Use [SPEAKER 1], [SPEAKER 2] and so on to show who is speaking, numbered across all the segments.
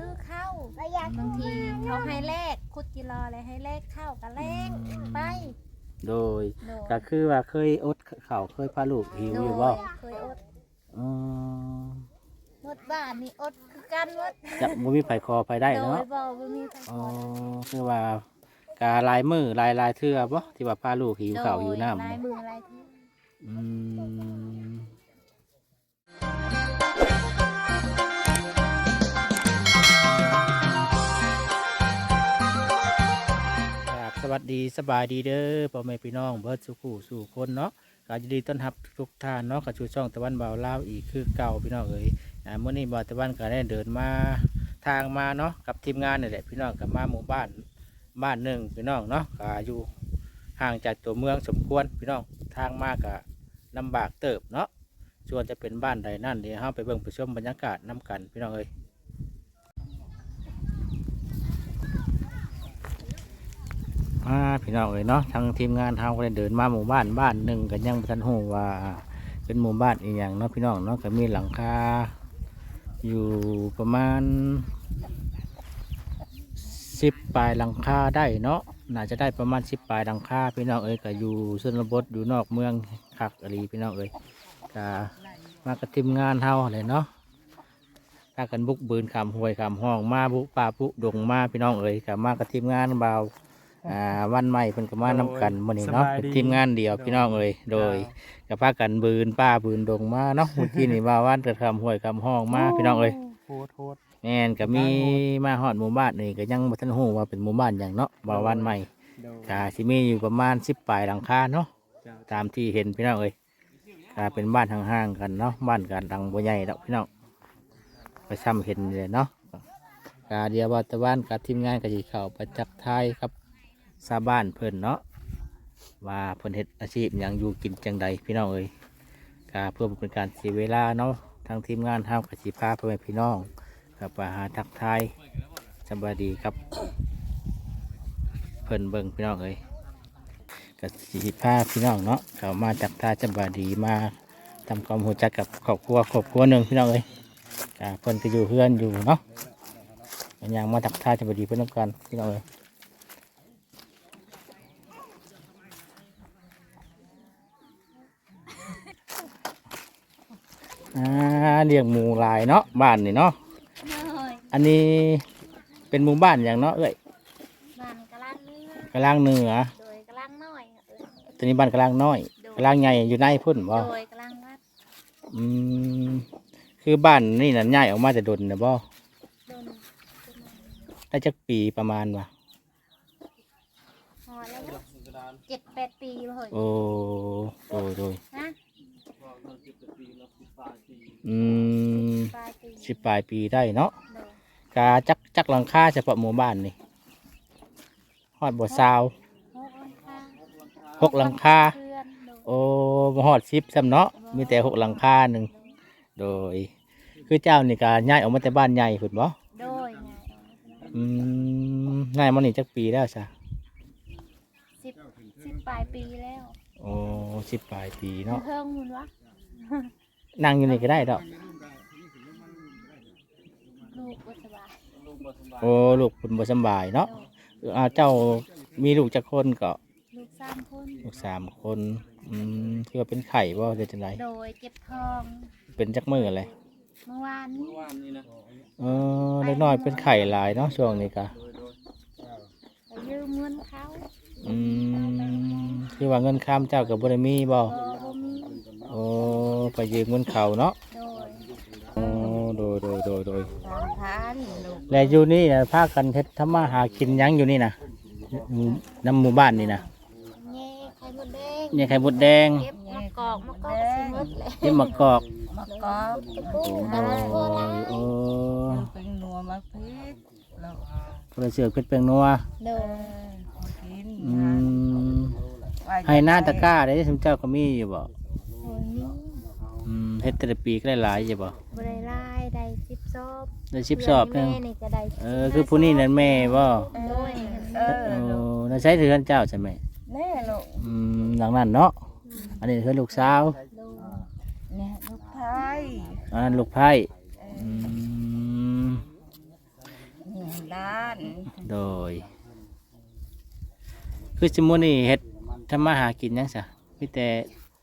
[SPEAKER 1] ซื้อข้าวบางทีเขาให้แลกคุดจิรออะไรให้แลกข้าวกับแลกไป
[SPEAKER 2] โดย
[SPEAKER 1] โดย
[SPEAKER 2] ก็คือว่าเคยอดข้าวเคยพาลูกหิวอยู่บ่
[SPEAKER 1] โดเคยอด
[SPEAKER 2] อ๋อ
[SPEAKER 1] หมดบ้านนี่อดคือกันหมด
[SPEAKER 2] จะบ่มีไผคอไผได้
[SPEAKER 1] โด
[SPEAKER 2] เนาะ
[SPEAKER 1] ยบ่บ่มีใคร
[SPEAKER 2] อ๋อ
[SPEAKER 1] ขอ
[SPEAKER 2] คือว่าการลายมือลายลายเทื่อบ่ที่ว่าพาลูกหิวข้าวหิวน้ำ
[SPEAKER 1] โดยลายมือลายเท้า
[SPEAKER 2] อืม วัสดีสบายดีเด้อพ่อแม่พี่น้องเบิร์ดสุขูสู่คนเนาะก็ยินดีต้อนรับทุกท่านเนาะกับชูช่องตะวันเบาเล่าวอีกคือเก่าพี่น้องเอ๋ยอ่าเมื่อนี้บ่าวตะวันก็ได้เดินมาทางมาเนาะกับทีมงานนี่แหละพี่น้องกับมาหมู่บ้านบ้านหนึ่งพี่น้องเนาะก็อยู่ห่างจากตัวเมืองสมควรพี่น้องทางมากก็ลำบากเติบเนาะส่วนจะเป็นบ้านใดนั่นเดี๋ยวเราไปเบิ่งไปชมบรรยากาศน้กันพี่น้องเอ้ย มาพี่น้องเอ้ยเนาะทางทีมงานเฮาก็ได้เดินมาหมู่บ้านบ้านหนึ่งกันยังบ่ทันหูว่า เป็นหมู่บ้านอีหยังเนาะพี่น้องเนาะก็มีหลังคาอยู่ประมาณสิบปลายหลังคาได้เนาะน่าจะได้ประมาณสิบปลายหลังคาพี่น้องเอ้ยก็อยู่ชนบทอยู่นอกเมืองคักอหลีพี่น้องเอ้ยก็มากับทีมงานเฮาเลยเนาะถ้ากันบุกบืนขามห้วยขามห้องมาบุป่าปุดงมาพี่น้องเอ้ยก็มากับทีมงานเบา อ่าวันใหม่เพิ่นก็มานำกันมื้อนี้เนาะ
[SPEAKER 3] สบายดี
[SPEAKER 2] เป็นทีมงานเดียวพี่น้องเอ้ยโดยกับพากันบืนป้าบืนดงมาเนาะเมื่อกี้นี่ว่าวันกระทำห้วยคำห้องมาพี่น้องเอ้ย
[SPEAKER 3] โทษโทษ
[SPEAKER 2] แม่นก็มีมาฮอดหมู่บ้านนี่ก็ยังบ่ทันฮู้ว่าเป็นหมู่บ้านหยังเนาะว่าวันใหม่
[SPEAKER 3] เดี๋ยว
[SPEAKER 2] ก็สิมีอยู่ประมาณ10ปลายหลังคาเนาะ
[SPEAKER 3] จะ
[SPEAKER 2] ตามที่เห็นพี่น้องเอ้ยก็เป็นบ้านห่างๆกันเนาะบ้านกันดังบ่ใหญ่ดอกพี่น้องไปซ้ำเห็นเลยเนาะกาเดียวว่าแตะวันกับทีมงานก็สิเข้าไปจักทายครับ ชาวบ้านเพิ่นเนาะว่าเพิ่นเฮ็ดอาชีพหยังอยู่กินจังใดพี่น้องเอ้ยก็เพื่อเป็นการเสียเวลาเนาะทางทีมงานเฮาก็สิพาพ่อแม่พี่น้องกับหาทักทายสบายดีครับ เพิ่นเบิ่งพี่น้องเอ้ยกับสีผ้าพี่น้องเนาะเขามาจากท่าจังหวัดดีมาทำความรู้จักกับครอบครัวครอบครัวหนึ่งพี่น้องเอ้ยกเพิ่นก็อยู่เพื่อนอยู่เนาะมันยังมาจากท่าจังหวัดดีเพื่อนนำกันพี่น้องเอ้ย อ่าเลี้ยงหมูหลายเนาะบ้านนี่เนาะ
[SPEAKER 1] โดย
[SPEAKER 2] อันนี้เป็นหมู่บ้านอย่างเนาะเอ้ย
[SPEAKER 1] บ้านกะลังนี่
[SPEAKER 2] กำลังเหนือ
[SPEAKER 1] โดยกะลังน้อยเอ้ย
[SPEAKER 2] ตัวนี้บ้านกำลังน้อยกำลังใหญ่อยู่ในพุ่นบ่
[SPEAKER 1] โดยกะลังวัด
[SPEAKER 2] อืมคือบ้านนี่น่ะย้ายออกมาจะดนนะบ่
[SPEAKER 1] โดน
[SPEAKER 2] ได้จักปีประมาณวะ
[SPEAKER 1] พอแล้วเจ็ดแปดปีเลย
[SPEAKER 2] โอ้โดยโดย
[SPEAKER 1] นะ
[SPEAKER 2] อืม
[SPEAKER 1] ปลายปี
[SPEAKER 2] สิบปลายปีได้เนาะ
[SPEAKER 1] โดย
[SPEAKER 2] กาจักจักหลังคาเฉพาะหมู่บ้านนี่ฮอดบ่ซาว
[SPEAKER 1] หกหลังคา
[SPEAKER 2] หกหลังคา
[SPEAKER 1] เพื่อนโดย
[SPEAKER 2] โอ้บ่ฮอดสิบซ้ำเนาะมีแต่หกหลังคาหนึ่งโดย คือเจ้านี่ก็ย้ายออกมาแต่บ้านใหญ่พุ่นบ่
[SPEAKER 1] โดยไง
[SPEAKER 2] อืมย้ายมานี่จักปีแล้วซะ
[SPEAKER 1] สิบสิบปลายปีแล้ว
[SPEAKER 2] โอ้สิบปลายปีเนาะ
[SPEAKER 1] เพิ่งมุนวะ
[SPEAKER 2] นั่งอยู่นี่ก็ได้ดอก
[SPEAKER 1] ลูกก็สบาย
[SPEAKER 2] โอ้ลูกคุณบ่สำบายเนาะ
[SPEAKER 1] โดย
[SPEAKER 2] อ่าเจ้ามีลูกจักคนก็
[SPEAKER 1] ลูกสามคน
[SPEAKER 2] ลูกสามคนอืมที่ว่าเป็นไข่บ่ได้จังได
[SPEAKER 1] โดยเจ็บท้อง
[SPEAKER 2] เป็นจักมืออะไร
[SPEAKER 1] เมื่อวานนี้
[SPEAKER 2] เออเล็กน้อยเป็นไข่หลายเนาะช่วงนี้ก็
[SPEAKER 1] ไปยืมเงินเขา
[SPEAKER 2] อืมคือว่าเงินค้ามเจ้ากับบ่ได้มีบ่
[SPEAKER 1] พอบ่มี
[SPEAKER 2] โอ้ ไปยืมเงินเขาเนาะ
[SPEAKER 1] โดย
[SPEAKER 2] โอ้โดยโดยโดยโดย
[SPEAKER 1] สามพันลูก
[SPEAKER 2] และอยู่นี่น่ะพากันเฮ็ดทำมาหากินหยังอยู่นี่นะหมู่น้ำหมู่บ้านนี่นะ
[SPEAKER 1] เง่ไข่มดแดง
[SPEAKER 2] นี่ไข่มดแดง
[SPEAKER 1] เก็บมะกอกมะกอกสิหมดเลย
[SPEAKER 2] นี่มะกอก
[SPEAKER 1] มะกอกตะปู
[SPEAKER 2] โอ้
[SPEAKER 1] อะไรพวก
[SPEAKER 2] ยโอ้
[SPEAKER 4] เป็นนัวมะพริกแล้ว
[SPEAKER 2] พระเสือเพชรเปียงนัว
[SPEAKER 1] โดย
[SPEAKER 4] กิน
[SPEAKER 2] อืมให้หน้าตะกร้าได้สมเจ้าก็มีอยู่บ่
[SPEAKER 1] โดยนี้
[SPEAKER 2] อืม เฮ็ดแต่ละปีก็ได้หลายอยู่บ่
[SPEAKER 1] บริไล่ได้สิบซอบ
[SPEAKER 2] ได้ชิบสอบหนึง
[SPEAKER 1] แม่นี่ก็ได้
[SPEAKER 2] เออคือผู้นี้นั่นแม่บ่
[SPEAKER 1] โดย
[SPEAKER 4] เออ
[SPEAKER 2] โอ้น่าใช้เรือนเจ้าใช่ไหม
[SPEAKER 4] แน่ลูก
[SPEAKER 2] อืมหลังนั้นเนาะอันนี้คือลูกสาว
[SPEAKER 1] โดย
[SPEAKER 4] เนี่ยลูกไทย
[SPEAKER 2] อันนั้นลูกไผ่อืม
[SPEAKER 4] ด้าน
[SPEAKER 2] โดย คือสมมุตินี่เฮ็ดทำมาหากินหยังซะมีแต่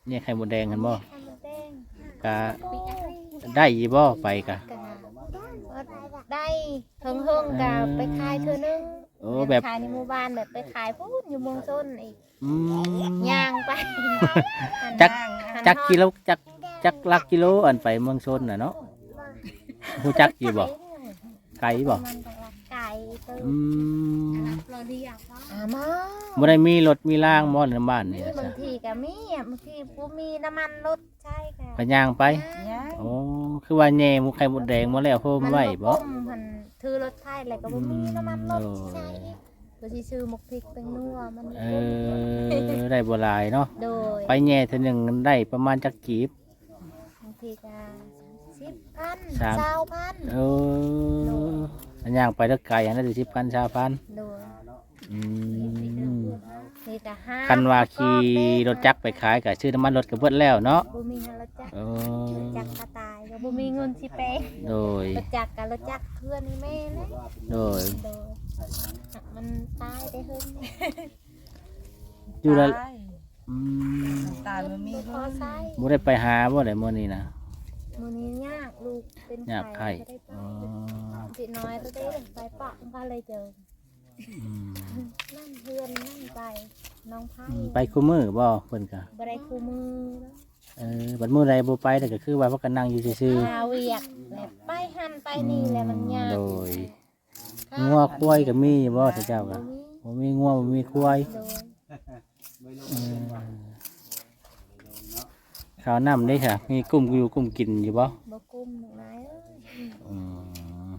[SPEAKER 2] เนี่ยไข่มดแดงกันบ่
[SPEAKER 1] ไข่มดแดง
[SPEAKER 2] กะ
[SPEAKER 1] ปีกไก่
[SPEAKER 2] ได้อีบ่ไปกะ
[SPEAKER 1] กะ ได้เฮิงเฮิงๆกับไปขายเธอนึง
[SPEAKER 2] โอ้แบบ
[SPEAKER 1] ขายในหมู่บ้านแบบไปขายพูดอยู่เมืองส้นอีก
[SPEAKER 2] อืม
[SPEAKER 1] ย่างไป
[SPEAKER 2] จัก
[SPEAKER 4] นั่ง
[SPEAKER 2] จักกิโลจักจักลักกิโลอันไปเมืองชนน่ะเนาะฮู้จักอยู่บ่ไกลบ่
[SPEAKER 1] มันก็รักไก่เติม
[SPEAKER 2] อืม
[SPEAKER 1] เราดีอยากอ่ามา
[SPEAKER 2] บ่ได้มีรถมีรางบ่ในบ้านนี่
[SPEAKER 1] บา
[SPEAKER 2] จ้ะ
[SPEAKER 1] งทีก็มีอะบางทีบ่มีน้ำมันรถใช่ค่ะ
[SPEAKER 2] ก็ย่างไป
[SPEAKER 4] ย่าง
[SPEAKER 2] โอ้คือว่าแย่หมูไข่มดแดงมาแล้วโฮมไว้บ่
[SPEAKER 1] มันมันถือรถไทยอะไรก็บ่มีน้ำมันรถ
[SPEAKER 2] อืม
[SPEAKER 1] ใช่ก็สิซื้อหมกพริกเป็นนัวมัน
[SPEAKER 2] เออได้บ่หลายเนาะ
[SPEAKER 1] โดย
[SPEAKER 2] ไปแย่เท่านึงได้ประมาณจักกีบ บา
[SPEAKER 1] งทีก็สิบพัน
[SPEAKER 2] สาม
[SPEAKER 1] เก้าพัน
[SPEAKER 2] เออ อันย่างไปแล้วไกลอันนั้นสิสิบพันชาพัน
[SPEAKER 1] โดย
[SPEAKER 2] อืม
[SPEAKER 1] นี่ก็ห้า
[SPEAKER 2] คันว่าขี่รถจักรไปขายก็ซื้อน้ำมันรถก็เบิดแล้วเนาะ
[SPEAKER 1] บ่มีเงินรถจักร
[SPEAKER 2] เอ
[SPEAKER 1] ร
[SPEAKER 2] อ
[SPEAKER 1] ถจักรก็ตายก็บ่มีเงินสิเปย์
[SPEAKER 2] โดย
[SPEAKER 1] รถจักรกับรถจักรเพื่อนนี่แม่เลย
[SPEAKER 2] โดย
[SPEAKER 1] โดยมันตายได้เฮิง
[SPEAKER 2] อยู่แล้ว
[SPEAKER 4] ตาย
[SPEAKER 2] อืม
[SPEAKER 4] ตายมันมี
[SPEAKER 1] พอ
[SPEAKER 4] เงิน
[SPEAKER 1] ใช้
[SPEAKER 2] บ่ได้ไปหาบ่ได้มื้อนี้นะ
[SPEAKER 1] มื้อนี้ยากลูกเป็น
[SPEAKER 2] อยากไข่
[SPEAKER 1] ก็ได้ไป
[SPEAKER 2] อ๋อ
[SPEAKER 1] สิน้อยตัวเด้ไปปะมันก็เลยเจอ
[SPEAKER 2] อืม
[SPEAKER 1] นั่นเพื่อนนั่นไปน้องไผ่
[SPEAKER 2] อืมไปคู่มือบ่เพิ่นก็
[SPEAKER 1] บ่ได้คู่มือ
[SPEAKER 2] เออบัดมื้อใดบ่ไปแต่ก็คือว่าพากันนั่งอยู่ซื่อ
[SPEAKER 1] หาเวียกแล้วไปหันไป
[SPEAKER 2] ๆ
[SPEAKER 1] นี่แหละมันยาก
[SPEAKER 2] โดยงัวควายก็มีอยู่บ่ท่านเจ้าก็
[SPEAKER 1] บ่มี
[SPEAKER 2] บ่มีงัวบ่มีควาย
[SPEAKER 1] โดย
[SPEAKER 2] เออ ข้าวน้ำได้ค่ะ มีกุ้มอยู่กุ้มกินอยู่บ่
[SPEAKER 1] บ่กุ้มหนึ่งนายเอ้ย
[SPEAKER 2] อืม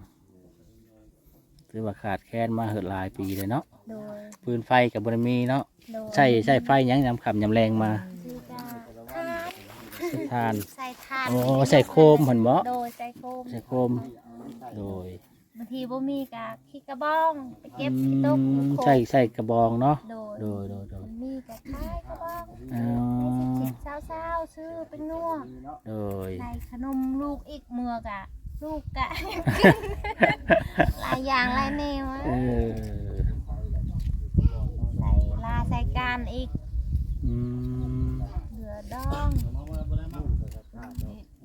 [SPEAKER 2] ถือว่าขาดแคลนมาเหิดหลายปีเลยเนาะ
[SPEAKER 1] โดย
[SPEAKER 2] ปืนไฟกับบรมีเนาะ
[SPEAKER 1] โดย
[SPEAKER 2] ใช่ใช่ไฟหยังยำขำยำแรงมา
[SPEAKER 1] ที่จะทาน
[SPEAKER 2] ทาน
[SPEAKER 1] ใส่ทาน
[SPEAKER 2] โอ้ใส่โคมเห็นบ่
[SPEAKER 1] โดยใส่โคม
[SPEAKER 2] ใส่โคม โดย
[SPEAKER 1] บางทีบ่มีกะขี้กระบองไปเก็บ
[SPEAKER 2] อื
[SPEAKER 1] ขี้ตก
[SPEAKER 2] ม
[SPEAKER 1] โคม
[SPEAKER 2] ใส่ใส่กระบองเนาะ
[SPEAKER 1] โดย
[SPEAKER 2] โดยโดยโดย
[SPEAKER 1] มันมีกะคายกระบอง
[SPEAKER 2] อ๋อ
[SPEAKER 1] ใส่สิบเศร้าๆซื้อเป็นนัว
[SPEAKER 2] โดย
[SPEAKER 1] ใส่ขนมลูกอีกเมือกะ ลูกกะหลายอย่างหลายแนวอะ
[SPEAKER 2] เออ
[SPEAKER 1] ใส่ลาใส่การอีก
[SPEAKER 2] อืม
[SPEAKER 1] เหลือดอง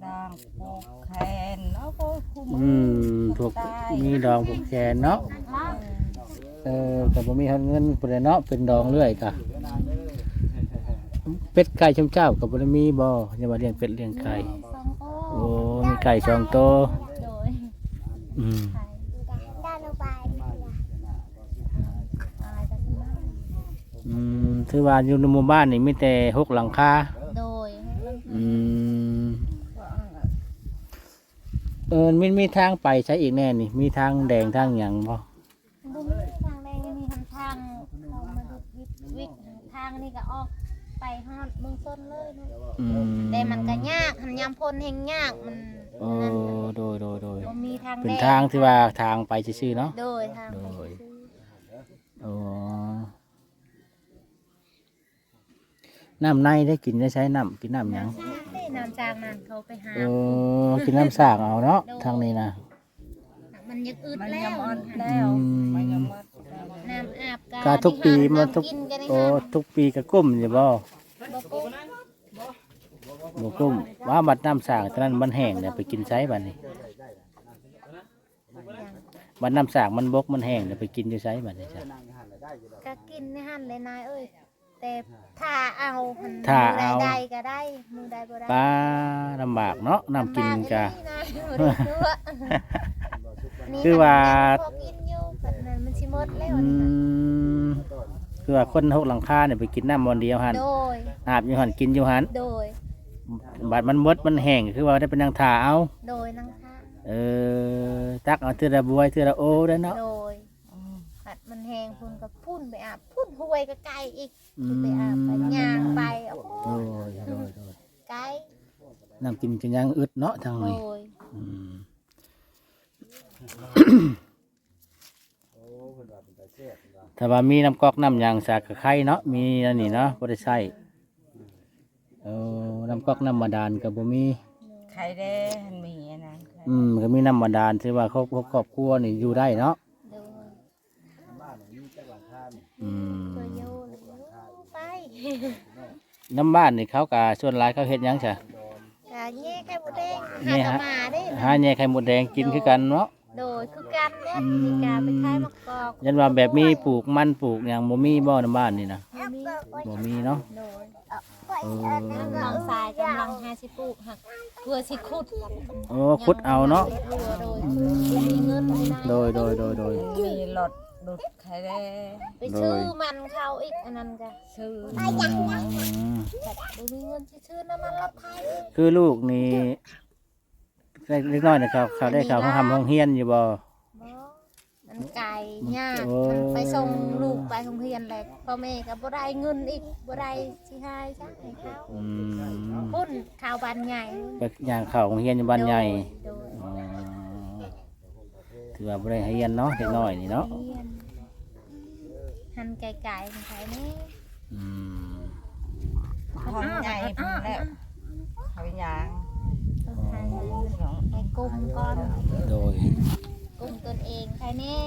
[SPEAKER 4] ด่างปลูกแขนแล้วก็คุม
[SPEAKER 2] อืมถูกมีดองผูกแขนเนาะ
[SPEAKER 1] เนาะ
[SPEAKER 2] เออแต่บ่มีเงินปุ่นเนาะเป็นดองเรื่อยกะเป็ดไก่ชมเจ้ากับบรมีบ่อย่ามาเลี้ยงเป็ดเลี้ยงไก่
[SPEAKER 1] สองโอ้
[SPEAKER 2] โอ้มีไก่สองตัว
[SPEAKER 1] โดย
[SPEAKER 2] อืม
[SPEAKER 1] ไข่ได้ระบายตายกันมาก
[SPEAKER 2] อืมถือว่าอยู่ในหมู่บ้านนี่มีแต่หกหลังคา
[SPEAKER 1] โดย
[SPEAKER 2] อืม เออมีมีทางไปใช้อีกแน่นี่ มีทางแดงทางหยังบ่
[SPEAKER 1] บุ้มทางแดงยังมีทางทางเรามาดูวิทวิททางนี่ก็ออกไปฮอดเมืองต้นเลยเนาะ
[SPEAKER 2] อืม
[SPEAKER 1] แต่มันก็ยากทำยามพลเฮงยากมัน
[SPEAKER 2] โอ้
[SPEAKER 1] นั่น
[SPEAKER 2] โดยโดยโดย
[SPEAKER 1] บ่มีทาง
[SPEAKER 2] เป็น
[SPEAKER 1] แด
[SPEAKER 2] ทางที่ว่าทางไปซื่อๆเนาะ
[SPEAKER 1] โดยทางไป
[SPEAKER 2] โดย
[SPEAKER 1] ซื้อ
[SPEAKER 2] โอ้น้ำในได้กินได้ใช้น้ำกินน้ำหยัง
[SPEAKER 1] ได้ น้ำจากนั้นเขาไปหา
[SPEAKER 2] โอ้กินน้ำสากเอาเนาะทางนี้นะ
[SPEAKER 1] มันยังอึด
[SPEAKER 4] มัน
[SPEAKER 1] แล้
[SPEAKER 4] ยัง
[SPEAKER 1] ว
[SPEAKER 4] อ่อน
[SPEAKER 2] อื
[SPEAKER 4] แล้ว
[SPEAKER 2] ม
[SPEAKER 4] มันยังอ่อน
[SPEAKER 1] น้ำอาบ
[SPEAKER 2] กาทุกปีมันทุก
[SPEAKER 1] กินกัน
[SPEAKER 2] โอ้
[SPEAKER 1] นะ
[SPEAKER 2] ทุกปีก็กุ้มอยู่บ่
[SPEAKER 1] บ่กุ้ง
[SPEAKER 2] บ่กุ้มว่าบัดน้ำสากตอนนั้นมันแห้งเนี่ยไปกินไสบัดนี้บัดน้ำสากมันบกมันแห้งเนี่ยไปกินอยู่ไสบัดนี้จ้ะ
[SPEAKER 1] ก็กินในหันเลยนายเอ้ย แต่ถ้าเอามัน
[SPEAKER 2] ถ้าเอา
[SPEAKER 1] มือใดๆก็ได้มือใดบ่ได้
[SPEAKER 2] ปลาลำบากเนาะน้ำกินกะ
[SPEAKER 1] ลำบอีหลีนายบ่ได้ตัวนี่
[SPEAKER 2] คือว่า
[SPEAKER 1] พอกินอยู่บัดนั้นมันสิหมดแล้ว
[SPEAKER 2] อืมคือว่าคนหกหลังคาเนี่ยไปกินน้ำวันเดียวหัน
[SPEAKER 1] โดย
[SPEAKER 2] อาบอยู่หันกินอยู่หัน
[SPEAKER 1] โดย
[SPEAKER 2] บัดมันหมดมันแห้งคือว่าได้เป็นนางถาเอา
[SPEAKER 1] โดยนังคะ
[SPEAKER 2] เออตักเอาเทือละบวยเทือละโอได้เนาะ
[SPEAKER 1] โดยผัดมันแห้งพุ่นก็ พุ่นไปอาบพุ่นห้วยก็ไกลอีก
[SPEAKER 2] อื
[SPEAKER 1] พุ่นไปอาบไปย่างไปโอ้โห
[SPEAKER 2] โดยโดยโดย
[SPEAKER 1] ไกล
[SPEAKER 2] น้ำกินกันยังอึดเนาะทาง
[SPEAKER 1] โด
[SPEAKER 2] นี้
[SPEAKER 1] ย
[SPEAKER 2] อืมถ้าว่ามีน้ำก๊อกน้ำยางสากกะไข่เนาะมีอันนี้เนาะบ่ได้ใช้เออน้ำก๊อกน้ำบาดาลก็บ่มี
[SPEAKER 4] ไข่แดงมีอันนั้น
[SPEAKER 2] อืมก็มีน้ำบาดาลถือว่าครอบครอบครัวนี่อยู่ได้เนาะ
[SPEAKER 1] โดย
[SPEAKER 2] อืม
[SPEAKER 1] ตัวโยเลยไป
[SPEAKER 2] น้ำบ้านนี่เขากะส่วนหลายเขาเฮ็ดหยังจ้ะ
[SPEAKER 1] กะแย่ไข่หมูแดง
[SPEAKER 2] แย่
[SPEAKER 1] หา
[SPEAKER 2] ฮะ
[SPEAKER 1] กะมาได้
[SPEAKER 2] หาแหน่ไข่มดแดงกินคือกันเนาะ
[SPEAKER 1] โดยคือกันเนี่ย
[SPEAKER 2] อืม
[SPEAKER 1] มีการไปขายมะกอก
[SPEAKER 2] ยันว่าแบบมีปลูกมันปลูกหยังบ่มีบ่น้ำบ้านนี่นะ
[SPEAKER 1] บ่มี
[SPEAKER 2] บ่มีเนาะ
[SPEAKER 1] โดย
[SPEAKER 2] เออ
[SPEAKER 1] น้องสายกำลังหาสิปลูกหักเพื่อสิขุด
[SPEAKER 2] โอ้ขุดเอาเนาะ
[SPEAKER 1] เรือโดยคือมีเงินให้ได้
[SPEAKER 2] โดยโดยโดยโดย
[SPEAKER 4] มีหล อดดุดไข่แดง
[SPEAKER 1] ไปซื้อมันเขาอีกอันนั้นก็
[SPEAKER 4] ซื้อ
[SPEAKER 2] อืม
[SPEAKER 1] แบบบ่มีเงินสิซื้อน้ำมันรถไทยอีก
[SPEAKER 2] คือลูกนี่เล็กน้อยนะครับ เขาได้เขาเขาทำห้องเฮียนอยู่บ่
[SPEAKER 1] บ่มันไก่ยาก
[SPEAKER 2] โอ้
[SPEAKER 1] มันไปส่งลูกไปโรงเรียนแหละพ่อแม่ก็บ่ได้เงินอีกบ่ได้สิให้จ้ะให้เขา
[SPEAKER 2] อืม
[SPEAKER 1] ปุ้นข้าวบานใหญ่
[SPEAKER 2] ไปย่างเข้าห้องเฮียนอยู่บ้านใหญ่
[SPEAKER 1] โดย
[SPEAKER 2] อ๋อถือว่าบ่ได้เฮียนเนาะเด็กน้อยนี่เนาะ
[SPEAKER 1] เรียน หันไก่ๆของใครนี่
[SPEAKER 2] อืม
[SPEAKER 4] ห้องใหญ่พุ่นแล้วเขายาง
[SPEAKER 1] ต้องให้ให้กุ้มก่อน
[SPEAKER 2] โดย
[SPEAKER 1] กุ้มตนเองใครนี่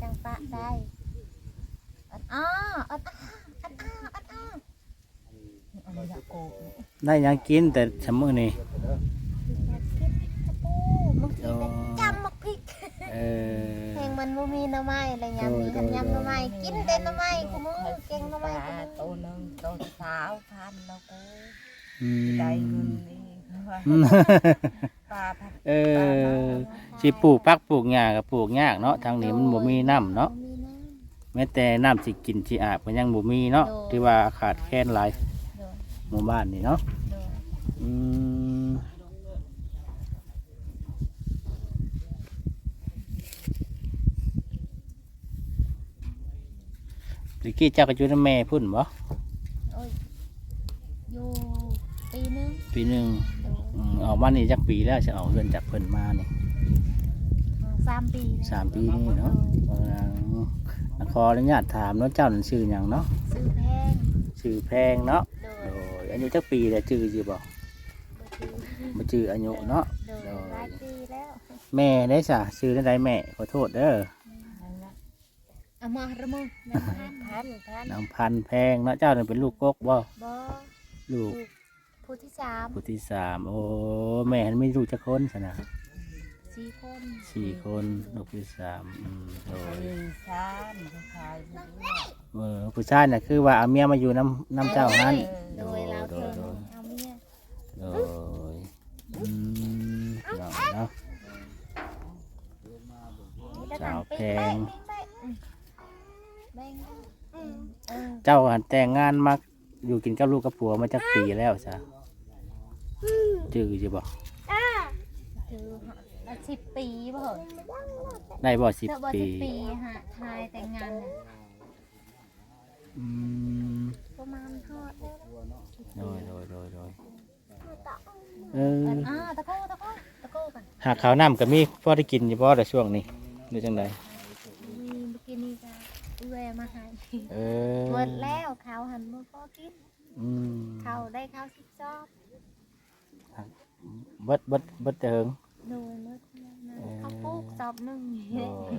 [SPEAKER 1] จังปะได้อัดอ้ออัดอ้ออัดอ้ออัดอ้อ
[SPEAKER 4] อันนี้จะโกก
[SPEAKER 2] ได้หยังกินแต่ชะมื้อนี่
[SPEAKER 1] อยากกินกระปูบางทีก็จำมักพริก
[SPEAKER 2] เออ
[SPEAKER 1] เพลงมันบ่มีหน่อไม้อะไรยามนี้กันยำหน่อไม้กินแต่หน่อไม้กูมือเก่งหน่อ
[SPEAKER 4] ป
[SPEAKER 1] ไม้
[SPEAKER 4] ลา
[SPEAKER 1] กูมือ
[SPEAKER 4] ตัวหนึงตัวสาวพันแล้วกู
[SPEAKER 2] อืม
[SPEAKER 4] ได้เงินนี่ปลาพัน
[SPEAKER 2] เออสิปลูกพักปลูกหญ้าก็ปลูกยากเนาะทางนี้มันบ่มีน้ำเนาะ
[SPEAKER 1] บ่มีน้
[SPEAKER 2] แม้แต่น้ำสิกินสิอาบก็ยังบ่มีเนาะ
[SPEAKER 1] โดย
[SPEAKER 2] ที่ว่าขาดแคลนหลายำ
[SPEAKER 1] โดย
[SPEAKER 2] หมู่บ้านนี่เนาะ
[SPEAKER 1] โดย
[SPEAKER 2] อืม ตะกี้เจ้าก็อยู่นำแม่พุ่นบ่
[SPEAKER 1] โอ้ยอยู่ปีหนึง
[SPEAKER 2] ปีหนึง
[SPEAKER 1] โดย
[SPEAKER 2] อืมออกมานี่จักปีแล้วจะเอาเงินจากเพิ่นมานี่
[SPEAKER 1] สามปีแล้ว
[SPEAKER 2] สามปีนี่เนาะเออขออนุญาตถามเนาะเจ้านั่นชื่อหยังเนาะ
[SPEAKER 1] ซื้อแพง
[SPEAKER 2] ชื่อแพงเนาะ
[SPEAKER 1] โด
[SPEAKER 2] โด
[SPEAKER 1] ย
[SPEAKER 2] ยอายุจักปีแล้วชื่อสิบ่
[SPEAKER 1] บ่ถือ
[SPEAKER 2] บ่ชื่ออายุเนาะ
[SPEAKER 1] โดยหลายปีแล้ว
[SPEAKER 2] แม่ได้ซะชื่อได้แม่ขอโทษเด้อ
[SPEAKER 4] นั่นแหละ
[SPEAKER 1] เอามาระมงแม่พัน
[SPEAKER 4] พันพัน
[SPEAKER 2] นางพันแพงเนาะเจ้าเนั่นเป็นลูกกกบ่
[SPEAKER 1] บ่
[SPEAKER 2] ลูก
[SPEAKER 1] ผู้ที่สาม
[SPEAKER 2] ผู้ที่สามโอ้แม่ไม่ลูกจักคนซะนะ
[SPEAKER 1] สี่คน
[SPEAKER 2] สี่คนลูกที่สามอืมโดย
[SPEAKER 4] สามผู้ชายผู้หญิง
[SPEAKER 2] เออผู้ชายน่ะคือว่าเอาเมียมาอยู่น้ำน้ำเจ้านั้น
[SPEAKER 1] โดย
[SPEAKER 2] โดยโดย
[SPEAKER 1] เอาเมีย
[SPEAKER 2] โดยอืมเนาะเนาะสาวแพง
[SPEAKER 1] แบ่งอืมเออ
[SPEAKER 2] เจ้าหันแต่งงานมาอยู่กินกับลูกกับผัวมาจักปีแล้วจ้ะจือจะบอก
[SPEAKER 1] ถือละสิบปีบ่เหรอ
[SPEAKER 2] ได้บ่สิบ
[SPEAKER 1] เธอบ่
[SPEAKER 2] ปี
[SPEAKER 1] สิบปีฮะทายแต่งงานน่ะ
[SPEAKER 2] อืม
[SPEAKER 1] ประมาณทอดแล้ว
[SPEAKER 2] โดยโดยโดยโดยเออ
[SPEAKER 1] อ่าตะโก้ตะโก้ตะโก้กัน
[SPEAKER 2] หากข้าวน้ำก็มีพอได้กินอยู่บ่แต่ช่วงนี้หรือจังได
[SPEAKER 1] มีเมื่อกี้นี่ก็ เอื้อยมาให้
[SPEAKER 2] เออ
[SPEAKER 1] เบิดแล้วข้าวหันมือพ่อกิน
[SPEAKER 2] อืม
[SPEAKER 1] ข้าวได้ข้าวสิบจอบ
[SPEAKER 2] เบิดเบิดเบิดเถิง
[SPEAKER 1] โดยมืดแล้วนะข้าวปลูกจอบหนึ่ง
[SPEAKER 2] โอ้ย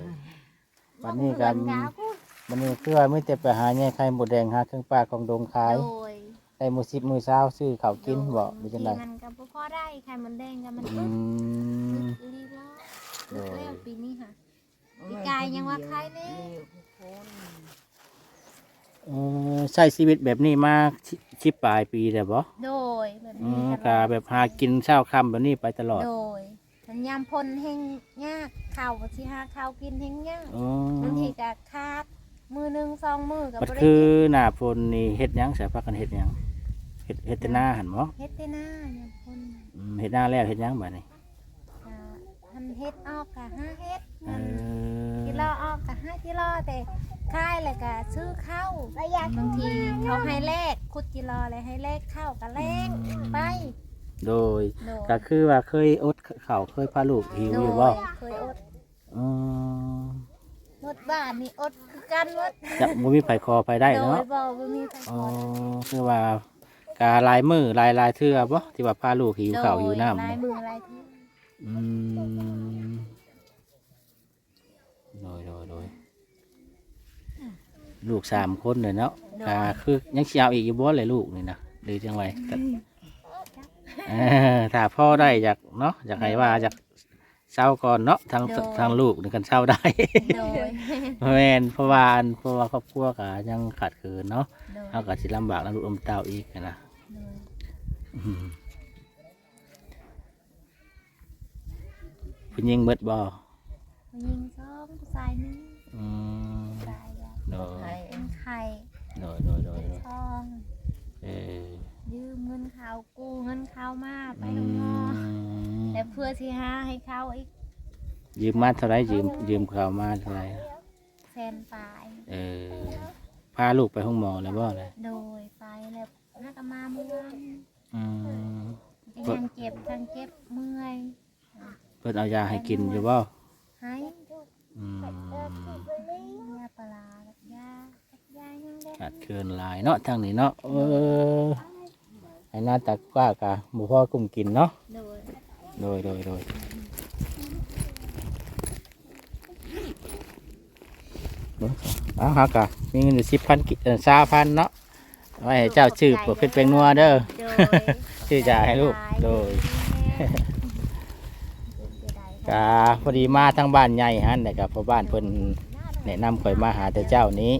[SPEAKER 2] วันนี้ก็
[SPEAKER 1] เพื่อข้าวกู
[SPEAKER 2] มันนี่คือว่าไม่แต่ไปหาแง่ไข่หมดแดงหาเครื่องปลาของดงขาย
[SPEAKER 1] โดย
[SPEAKER 2] ได้มือสิบมือเช้าซื้อข้าวกินบ่หรือจังได
[SPEAKER 1] มันก็บ่พอได้ไข่มันแดงกับมัน
[SPEAKER 2] อื
[SPEAKER 1] อึด
[SPEAKER 2] ม
[SPEAKER 1] ลีลา
[SPEAKER 2] โดย
[SPEAKER 1] แล้วปีนี้ค่ะปีกายยังว่าใครเนี่ย
[SPEAKER 4] คน
[SPEAKER 2] เออใช้ชีวิตแบบนี้มาชิชิบปลายปีแล้วบ่
[SPEAKER 1] โดยแบบ
[SPEAKER 2] อื
[SPEAKER 1] นี้
[SPEAKER 2] ม
[SPEAKER 1] ต
[SPEAKER 2] กา
[SPEAKER 1] ลอด
[SPEAKER 2] แบบหากินเช้าค่ำแบบนี้ไปตลอด
[SPEAKER 1] โดยสัญญามพลแห่งยากข้าวสิหาข้าวกินแห่งยาก
[SPEAKER 2] อ๋อบา
[SPEAKER 1] งทีก็ขาดมือหนึ่งสองมือกับ
[SPEAKER 2] มันคือหน้าฝนนี่เฮ็ดหยังใส่พักกันเฮ็ดหยังเฮ็ดเฮ็ดแต่หน้าหั่นบ่
[SPEAKER 1] เฮ็ดได้หน้ายามพล
[SPEAKER 2] อืมเฮ็ดหน้าแล้วเฮ็ดหยังบัดนี้
[SPEAKER 1] ก็ ทำเฮ็ดออกกะห้าเฮ็ด
[SPEAKER 2] เอ
[SPEAKER 1] มัน
[SPEAKER 2] อ
[SPEAKER 1] กิโลออกกะห้ากิโลแต่ค่ายเลยก็ซื้อข้าวบางทีเขาให้แลกคุดกิโลเลยให้แลกข้าวก็แลกไป
[SPEAKER 2] โดย
[SPEAKER 1] โดย
[SPEAKER 2] ก็คือว่าเคยอดข้าวเคยพาลูกหิว
[SPEAKER 1] โด
[SPEAKER 2] อยู่
[SPEAKER 1] ย
[SPEAKER 2] บ่
[SPEAKER 1] เคยอด
[SPEAKER 2] อ๋อ
[SPEAKER 1] หมดบ้านนี่อดคือกันหมด
[SPEAKER 2] จะบ่มีไผคอไผได้
[SPEAKER 1] โด
[SPEAKER 2] เนาะ
[SPEAKER 1] ยบอกว่ามีใคร
[SPEAKER 2] อ๋อ
[SPEAKER 1] ขอ
[SPEAKER 2] คือว่าการลายมือลายลายเทื่อบ่ที่ว่าพาลูกหิวข้าวหิวน้ำ
[SPEAKER 1] ลาย
[SPEAKER 2] เนี่ย
[SPEAKER 1] มือลายที่
[SPEAKER 2] อืมโดยโดยโดยลูกสามคนเลยเนาะก็คือยังสิเอาอีกอยู่บ่เลยลูกนี่นะหรือจังไงแต่เออถ้าพ่อได้อยากเนาะอยากให้ว่าอยากเศร้าก่อนเนาะทางทางลูกนี่กันเศร้าได้
[SPEAKER 1] โดย
[SPEAKER 2] แม่นเพราะว่าอันเพราะว่าครอบครัวก็ยังขาดเขินเนาะ
[SPEAKER 1] โดย
[SPEAKER 2] เอาก็สิลำบากแล้วลูกอมเต้าอีกนะ
[SPEAKER 1] โดย
[SPEAKER 2] อืม ผู้หญิงเบิดบ่
[SPEAKER 1] ผู้หญิงสองผู้ชายหนึ่ง
[SPEAKER 2] อืม
[SPEAKER 1] ชายอะ
[SPEAKER 2] โดย
[SPEAKER 4] ไข่
[SPEAKER 1] เป็นไข่
[SPEAKER 2] โดยโดยโดย
[SPEAKER 1] เป็น
[SPEAKER 2] โดย
[SPEAKER 1] ทอง
[SPEAKER 2] เออ
[SPEAKER 1] ยืมเงินเขากู้เงินเขามาไป
[SPEAKER 2] อื
[SPEAKER 1] ลงงอ
[SPEAKER 2] ม
[SPEAKER 1] แต่เพื่อที่หาให้เขาอีก
[SPEAKER 2] ยืมมาเท่าไหรยืมยืมเขามาเท่าไหร
[SPEAKER 1] แสนปลาย
[SPEAKER 2] เออพาลูกไปห้องหมอแล้วบ่เลย
[SPEAKER 1] โดยไปแล้วน่าก็มาเมื่อวาน
[SPEAKER 2] อืม
[SPEAKER 1] จะยังเจ็บยังเจ็บเมื่อย
[SPEAKER 2] เพิ่นเอายาให้กินอยู่บ่
[SPEAKER 1] ให้
[SPEAKER 2] อืม
[SPEAKER 1] ยาปลากับยากับยายังได้
[SPEAKER 2] ขาดเกินหลายเนาะทางนี้เนาะเออไอ้หน้าตากว่ากะหมูพ่อกุ้มกินเนาะ
[SPEAKER 1] โดย
[SPEAKER 2] โดยโดยโดยเบิ่งเอ้าวฮักกะมีเงินอยู่สิบพันกิเออสาพันเนาะไว้ให้เจ้าชื่อเปิดเพชรเป็นนัวเด้อ
[SPEAKER 1] โดย
[SPEAKER 2] ชื่อจ่าให้ลูกโดย กะพอดีมาทางบ้านใหญ่ฮันแต่กับพ่อบ้านเพิ่นแนะนำข่อยมาหาแต่เจ้านี้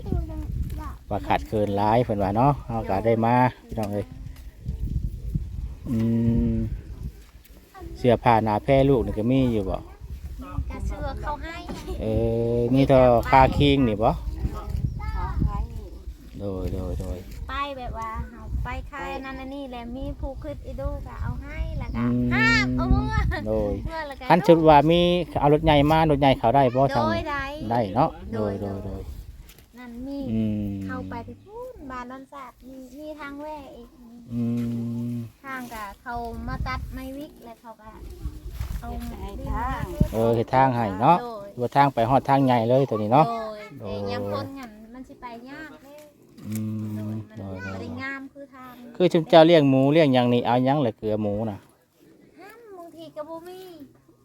[SPEAKER 2] ว่าขาดเกินหลายเพิ่นว่าเนาะเฮาก็ได้มาพี่น้องเอ้ยอืมเสื้อผ้าหน้าแพร่ลูกนี่ก็มีอยู่บ่
[SPEAKER 1] กระเชือเขาให้
[SPEAKER 2] เออมีเท่าคาคิงนี่บ่
[SPEAKER 4] ขอไข่
[SPEAKER 2] โดยโดยโดย
[SPEAKER 1] ไปแบบว่าเอา ไปคายนั่นอันนี่แหละมีผู้คิดอีดูก็เอาให้แล้วก็
[SPEAKER 2] อืม
[SPEAKER 1] ห้ามเอาเมื่อ
[SPEAKER 2] โดย
[SPEAKER 1] เมื่อแล้วก็
[SPEAKER 2] คันชุดว่ามีเอารถใหญ่มารถใหญ่เขาได้บ่
[SPEAKER 1] โด
[SPEAKER 2] ทาง
[SPEAKER 1] ยได้
[SPEAKER 2] ได้เนาะโดยโดยโดย
[SPEAKER 1] นั่นมี
[SPEAKER 2] อืม
[SPEAKER 1] เข้าไปที่พูนบ้านนนสัตว์มีมีทางแว่อีก
[SPEAKER 2] อืม
[SPEAKER 1] ทางกับเขามาตัดไม้วิกแล้วเขาก็เอา
[SPEAKER 4] ไข่
[SPEAKER 1] ดิน
[SPEAKER 4] ทาง
[SPEAKER 2] เออเฮ็ดทางให้เนาะ
[SPEAKER 1] โดย
[SPEAKER 2] ว่าทางไปฮอดทางใหญ่เลยตัวนี้เนาะ
[SPEAKER 1] โดยแต่ยามพ้นหันมันสิไปยากเลย
[SPEAKER 2] อืม
[SPEAKER 1] โด
[SPEAKER 2] โด
[SPEAKER 1] ย
[SPEAKER 2] ย
[SPEAKER 1] มัน
[SPEAKER 2] โด
[SPEAKER 1] บ่
[SPEAKER 2] ย
[SPEAKER 1] ได้งามคือทาง
[SPEAKER 2] คือชุมเจ้าเลี้ยงหมูเลี้ยงหยังนี่เอาหยังเลยเกลือหมูน่ะ
[SPEAKER 1] ห้ามบางทีก็บ่มี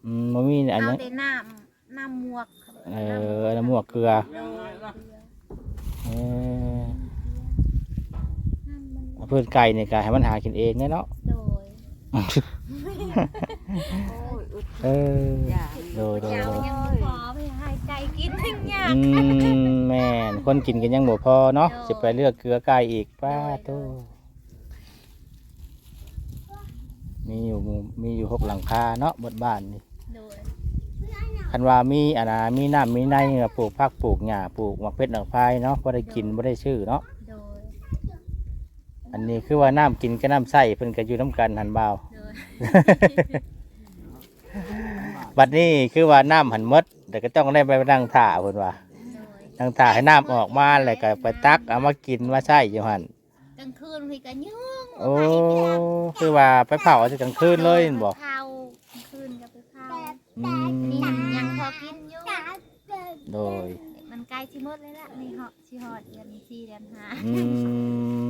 [SPEAKER 2] อืมบ่มีอันห
[SPEAKER 1] เอา
[SPEAKER 2] ยัง
[SPEAKER 1] แต่น้ำน้ำหมวก
[SPEAKER 2] เออน้ำหมวกเกลือ
[SPEAKER 1] โดย
[SPEAKER 2] เออ
[SPEAKER 1] น้ำมัน
[SPEAKER 2] เพื่อนไก่นี่ก็ให้มันหากินเองเนี่ยเนาะ
[SPEAKER 1] โดย
[SPEAKER 4] โอ้ยอุด
[SPEAKER 2] เออ
[SPEAKER 4] อย่า
[SPEAKER 2] โดยโดย
[SPEAKER 1] ยาว
[SPEAKER 2] โดย
[SPEAKER 1] ยังบ่พอไปให้ไก่ กินทั้งยาก
[SPEAKER 2] อืมแม่นคนกินกันยังบ่พอเนาะ
[SPEAKER 1] โดย
[SPEAKER 2] สิไปเลือกเกลือไก่อีกป้า
[SPEAKER 1] โดย
[SPEAKER 2] โตมีอยู่หมู่มีอยู่หกหลังคาเนาะบนบ้านนี่
[SPEAKER 1] โดย
[SPEAKER 2] คันว่ามีอันน่ะมีน้ำมีในก็ปลูกผักปลูกหญ้าปลูกมะเพชรหนังพายเนาะบ่ได้กินบ่ได้ชื่อเนาะ
[SPEAKER 1] โดย
[SPEAKER 2] อันนี้คือว่าน้ำกินกับน้ำใส่เพิ่นก็อยู่น้ำกันหันบ่าว
[SPEAKER 1] โดย
[SPEAKER 2] บัดนี้คือว่าน้ำหันหมดแต่ก็ต้องได้ไปนั่งถ่าเพิ่นว่า
[SPEAKER 1] โดย
[SPEAKER 2] นั่งถ่าให้น้ำออกมาแล้วก็ไปตักเอามากินมาใช้อยู่หั่น
[SPEAKER 1] กลางคืนพี่ก็ยุ่ง
[SPEAKER 2] โอ้คือว่าไปเผาเอาแต่กลางคืนเลยนั่นบ่
[SPEAKER 1] เผากลางคืนก็ไปเผา
[SPEAKER 2] อื
[SPEAKER 1] นี่
[SPEAKER 2] ม
[SPEAKER 1] ยังพอกินอยู่
[SPEAKER 2] โดย
[SPEAKER 1] มันใกล้สิหมดเลยละนี่เหาะสิฮอดเดือนสี่เดือนห้า
[SPEAKER 2] อืม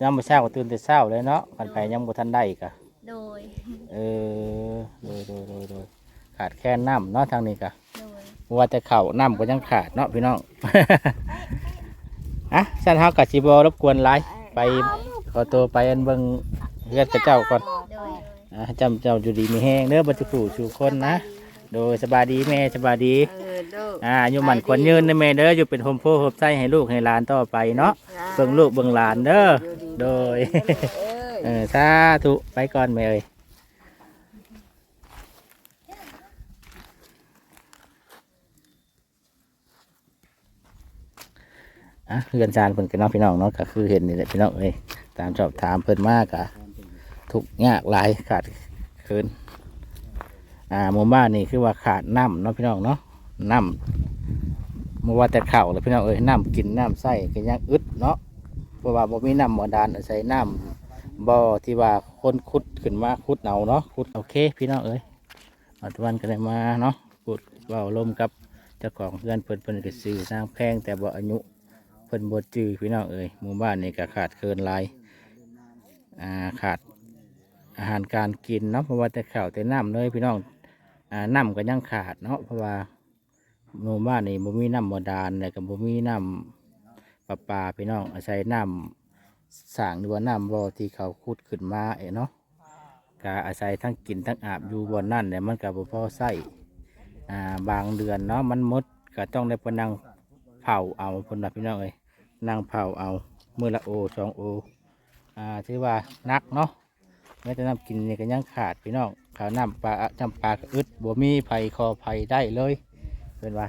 [SPEAKER 2] ยามมื้อเช้าก็ตื่นแต่เช้าเลยเนาะกันไปยังบ่ทันได้ก็
[SPEAKER 1] โดย
[SPEAKER 2] เออโดยโดยโดยโดยขาดแค่น้ำเนาะทางนี้ก็
[SPEAKER 1] โดย
[SPEAKER 2] ว่าแต่ข้าวน้ำก็ยังขาดเนาะพี่น้อง อะฉันเฮาก็สิบ่รบกวนหลายไปขอตัวไปอันเบิ่งเฮือนกับเจ้าก่อน
[SPEAKER 1] โดย
[SPEAKER 2] อะจำเจ้าอยู่ดีมีแห้งเด้อบัดสิผู้สู่คนนะ โดยสบายดีแม่สบายดี
[SPEAKER 4] เออเด้อ
[SPEAKER 2] อ่าอยู่หมันควรยืนนะแม่เด้ออยู่เป็นโฮมโพโฮมไส้ให้ลูกให้หลานต่อไปเนาะเบิ่งลูกเบิ่งหลานเด้อ โดย
[SPEAKER 4] เอ้ย
[SPEAKER 2] เออสาธุไปก่อนแม่เอ้ยอะเพื่อนจานเพิ่นกับน้องพี่น้องเนาะก็คือเห็นนี่แหละพี่น้องเอ้ยตามชอบถามเพิ่นมากอะทุกยากหลายขาดเคินอ่าหมู่บ้านนี่คือว่าขาดน้ำเนาะพี่น้องเนาะน้ำมื่อว่าแต่ข้าวเลยพี่น้องเอ้ยน้ำกินน้ำใส่ก็ยังอึดเนาะเพราะว่าบ่มีน้ำบ่ดานใส่น้ำ บ่อที่ว่าคนขุดขึ้นมาขุดเอาเนาะขุดโอเค พี่น้องเอ้ยอัตวันก็ได้มาเนาะขุดเว่าลมกับเจ้าของเพื่อนเพิ่นเพิ่นก็ซื้อสร้างแพงแต่บ่อายุเพิ่นบ่จื้อพี่น้องเอ้ยหมู่บ้านนี่ก็ขาดเคินลายอ่าขาดอาหารการกินเนาะเพราะว่าแต่ข้าวแต่น้ำเลยพี่น้องอ่าน้ำก็ยังขาดเนาะเพราะว่าหมู่บ้านนี่บ่มีน้ำบ่ดานแล้วก็บ่มีน้ำประปาพี่น้องอาศัยน้ำ สร้างหรือว่าน้ำบ่อที่เขาขุดขึ้นมาเองเนาะก็อาศัยทั้งกินทั้งอาบอยู่บนนั่นเนี่ยมันก็บ่พอใส่อ่าบางเดือนเนาะมันมดก็ต้องได้ไปนั่งเผาเอาพนว่าพี่น้องเอ้ยนั่งเผาเอามือละโอสองโออ่าถือว่านักเนาะแม้แต่น้ำกินนี่ก็ยังขาดพี่น้องข้าวน้ำปลาจำปลาก็อึดบ่มีไผ่คอไผ่ได้เลยเพิ่นว่า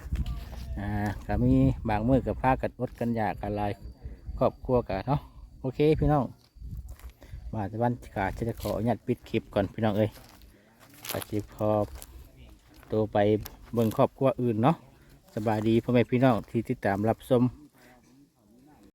[SPEAKER 2] อ่าก็มีบางมือกับพากันอดกันอยากกันลายครอบครัวกันเนาะ โอเคพี่น้อง มาต่วันกาจะขออนุญาตปิดคลิปก่อนพี่น้องเอ้ยก็จิพอตัวไปเบิ่งครอบครัวอื่นเนาะสบายดีพ่อแม่พี่น้องที่ติดตามรับชม